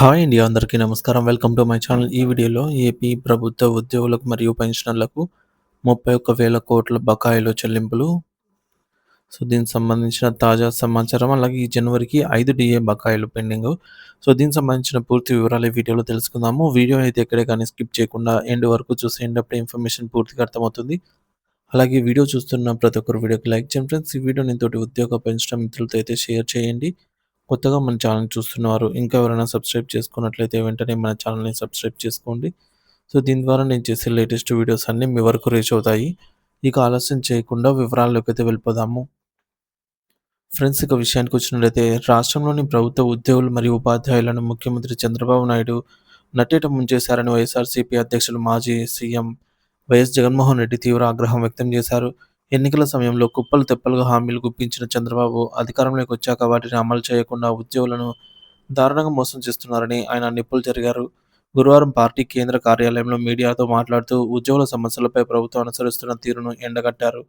Hi అండి అందరికీ నమస్కారం. Welcome to my channel. ఈ వీడియోలో ఏపీ ప్రభుత్వ ఉద్యోగులకు మరియు పెన్షనర్లకు ముప్పై ఒక్క వేల కోట్ల బకాయిలు చెల్లింపులు. సో దీనికి సంబంధించిన తాజా సమాచారం అలాగే ఈ జనవరికి ఐదు డిఏ బకాయిలు పెండింగ్. సో దీనికి సంబంధించిన పూర్తి వివరాలు ఈ వీడియోలో తెలుసుకుందాము. వీడియో అయితే ఎక్కడే కానీ స్కిప్ చేయకుండా ఎండ్ వరకు చూసేయండి అప్పుడు ఇన్ఫర్మేషన్ పూర్తిగా అర్థమవుతుంది. అలాగే వీడియో చూస్తున్న ప్రతి ఒక్కరు వీడియోకి లైక్ చేయండి ఫ్రెండ్స్. ఈ వీడియోని తోటి ఉద్యోగ పెంచడం మిత్రులతో అయితే షేర్ చేయండి. కొత్తగా మన ఛానల్ చూస్తున్నవారు ఇంకా ఎవరైనా సబ్స్క్రైబ్ చేసుకున్నట్లయితే వెంటనే మన ఛానల్ని సబ్స్క్రైబ్ చేసుకోండి. సో దీని ద్వారా నేను చేసే లేటెస్ట్ వీడియోస్ అన్నీ మీ వరకు రీచ్ అవుతాయి. ఇక ఆలస్యం చేయకుండా వివరాల్లోకి అయితే వెళ్ళిపోదాము. ఫ్రెండ్స్ ఇక విషయానికి వచ్చినట్లయితే రాష్ట్రంలోని ప్రభుత్వ ఉద్యోగులు మరియు ఉపాధ్యాయులను ముఖ్యమంత్రి చంద్రబాబు నాయుడు నట్టేట ముంచేశారని వైఎస్ఆర్సీపీ అధ్యక్షులు మాజీ సీఎం వైఎస్ జగన్మోహన్ రెడ్డి తీవ్ర ఆగ్రహం వ్యక్తం చేశారు. ఎన్నికల సమయంలో కుప్పలు తెప్పలుగా హామీలు గుప్పించిన చంద్రబాబు అధికారంలోకి వచ్చాక వాటిని అమలు చేయకుండా ఉద్యోగులను దారుణంగా మోసం చేస్తున్నారని ఆయన నిప్పులు జరిగారు. గురువారం పార్టీ కేంద్ర కార్యాలయంలో మీడియాతో మాట్లాడుతూ ఉద్యోగుల సమస్యలపై ప్రభుత్వం అనుసరిస్తున్న తీరును ఎండగట్టారు.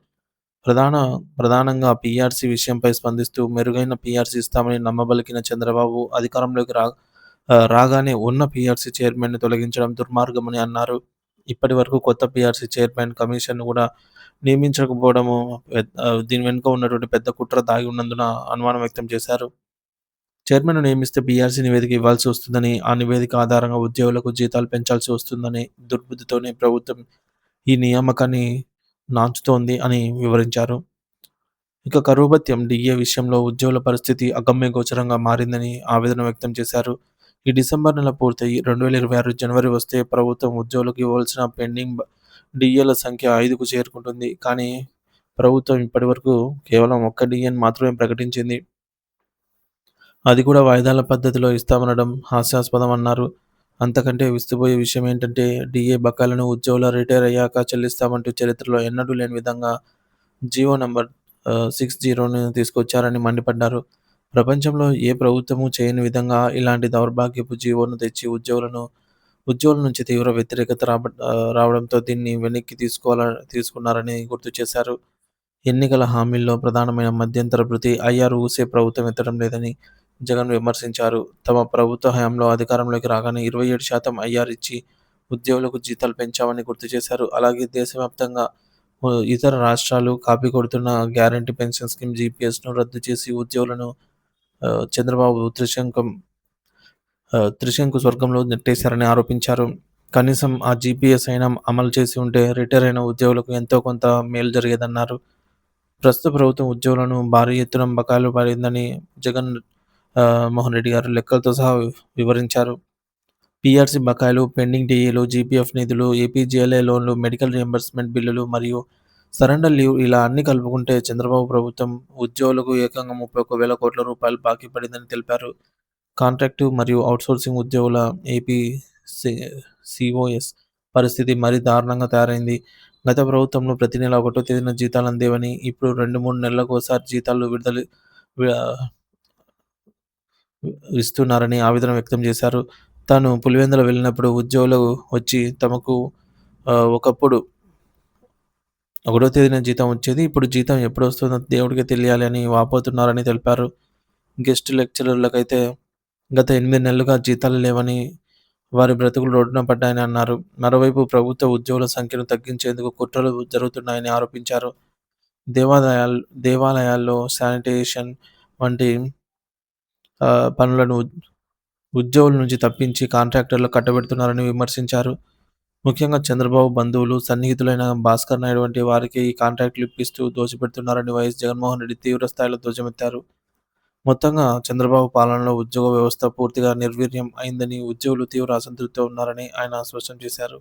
ప్రధాన ప్రధానంగా పీఆర్సీ విషయంపై స్పందిస్తూ మెరుగైన పీఆర్సీ ఇస్తామని నమ్మబలికిన చంద్రబాబు అధికారంలోకి రా రాగానే ఉన్న పీఆర్సీ చైర్మన్ను తొలగించడం దుర్మార్గమని అన్నారు. ఇప్పటి వరకు కొత్త పిఆర్సీ చైర్మన్ కమిషన్ కూడా నియమించకపోవడము దీని వెనుక ఉన్నటువంటి పెద్ద కుట్ర దాగి ఉన్నందున అనుమానం వ్యక్తం చేశారు. చైర్మన్ నియమిస్తే బీఆర్సీ నివేదిక ఇవ్వాల్సి వస్తుందని ఆ నివేదిక ఆధారంగా ఉద్యోగులకు జీతాలు పెంచాల్సి వస్తుందని దుర్బుద్ధితోనే ప్రభుత్వం ఈ నియామకాన్ని నాంచుతోంది అని వివరించారు. ఇక కరువుభత్యం డిఏ విషయంలో ఉద్యోగుల పరిస్థితి అగమ్య గోచరంగా మారిందని ఆవేదన వ్యక్తం చేశారు. ఈ డిసెంబర్ నెల పూర్తయి. రెండు వేల ఇరవై ఆరు జనవరి వస్తే ప్రభుత్వం ఉద్యోగులకు ఇవ్వాల్సిన పెండింగ్ డిఏల సంఖ్య ఐదుకు చేరుకుంటుంది. కానీ ప్రభుత్వం ఇప్పటి వరకు కేవలం ఒక్క డిఎన్ మాత్రమే ప్రకటించింది. అది కూడా వాయిదాల పద్ధతిలో ఇస్తామనడం హాస్యాస్పదం అన్నారు అంతకంటే విస్తుపోయే విషయం ఏంటంటే డిఏ బకాలను ఉద్యోగుల రిటైర్ అయ్యాక చెల్లిస్తామంటూ చరిత్రలో ఎన్నడూ లేని విధంగా జియో నంబర్ సిక్స్ జీరోని తీసుకొచ్చారని మండిపడ్డారు. ప్రపంచంలో ఏ ప్రభుత్వము చేయని విధంగా ఇలాంటి దౌర్భాగ్యపు జీవోను తెచ్చి ఉద్యోగులను ఉద్యోగుల నుంచి తీవ్ర వ్యతిరేకత రాబ రావడంతో దీన్ని వెనక్కి తీసుకోవాల తీసుకున్నారని గుర్తు చేశారు. ఎన్నికల హామీల్లో ప్రధానమైన మధ్యంతర భృతి ఐఆర్ ఊసే ప్రభుత్వం ఎత్తడం లేదని జగన్ విమర్శించారు. తమ ప్రభుత్వ హయాంలో అధికారంలోకి రాగానే ఇరవై ఏడు శాతం ఐఆర్ ఇచ్చి ఉద్యోగులకు జీతాలు పెంచామని గుర్తు చేశారు. అలాగే దేశవ్యాప్తంగా ఇతర రాష్ట్రాలు కాపీ కొడుతున్న గ్యారంటీ పెన్షన్ స్కీమ్ జీపీఎస్ను రద్దు చేసి ఉద్యోగులను చంద్రబాబు త్రిశంకం త్రిశంకు స్వర్గంలో నెట్టేశారని ఆరోపించారు. కనీసం ఆ జీపీఎస్ అయినా అమలు చేసి ఉంటే రిటైర్ అయిన ఉద్యోగులకు ఎంతో కొంత మేలు జరిగేదన్నారు. ప్రస్తుత ప్రభుత్వం ఉద్యోగులను భారీ ఎత్తున బకాయిలు పడిందని జగన్ మోహన్ రెడ్డి గారు లెక్కలతో సహా వివరించారు. పీఆర్సీ బకాయిలు పెండింగ్ డిఏలు జీపీఎఫ్ నిధులు ఏపీజీఎల్ఏ లోన్లు మెడికల్ రియంబర్స్మెంట్ బిల్లులు మరియు సరెండర్ లీవ్ ఇలా అన్ని కలుపుకుంటే చంద్రబాబు ప్రభుత్వం ఉద్యోగులకు ఏకంగా ముప్పై ఒక్క వేల కోట్ల రూపాయలు బాకీ పడిందని తెలిపారు. కాంట్రాక్టు మరియు అవుట్సోర్సింగ్ ఉద్యోగుల ఏపీ సిఓఎస్ పరిస్థితి మరీ దారుణంగా తయారైంది. గత ప్రభుత్వంలో ప్రతి నెల ఒకటో తేదీన జీతాలు అందేవని ఇప్పుడు రెండు మూడు నెలలకు ఒకసారి జీతాలు విడుదల ఇస్తున్నారని ఆవేదన వ్యక్తం చేశారు. తాను పులివెందుల వెళ్ళినప్పుడు ఉద్యోగులు వచ్చి తమకు ఒకప్పుడు ఒకటో తేదీన జీతం వచ్చేది. ఇప్పుడు జీతం ఎప్పుడు వస్తుందో దేవుడికి తెలియాలి అని వాపోతున్నారని తెలిపారు. గెస్ట్ లెక్చరర్లకైతే గత ఎనిమిది నెలలుగా జీతాలు లేవని వారి బ్రతుకులు రోడ్డున పడ్డాయని అన్నారు. మరోవైపు ప్రభుత్వ ఉద్యోగుల సంఖ్యను తగ్గించేందుకు కుట్రలు జరుగుతున్నాయని ఆరోపించారు. దేవాలయాలు దేవాలయాల్లో శానిటేషన్ వంటి పనులను ఉద్యోగుల నుంచి తప్పించి కాంట్రాక్టర్లు కట్టబెడుతున్నారని విమర్శించారు. ముఖ్యంగా చంద్రబాబు బంధువులు సన్నిహితులైన భాస్కర్ నాయుడు వంటి వారికి ఈ కాంట్రాక్టులు ఇప్పిస్తూ దోచిపెడుతున్నారని వైఎస్ జగన్మోహన్ రెడ్డి తీవ్ర స్థాయిలో ధ్వజమెత్తారు. మొత్తంగా చంద్రబాబు పాలనలో ఉద్యోగ వ్యవస్థ పూర్తిగా నిర్వీర్యం అయిందని ఉద్యోగులు తీవ్ర అసంతృప్తితో ఉన్నారని ఆయన స్పష్టం చేశారు.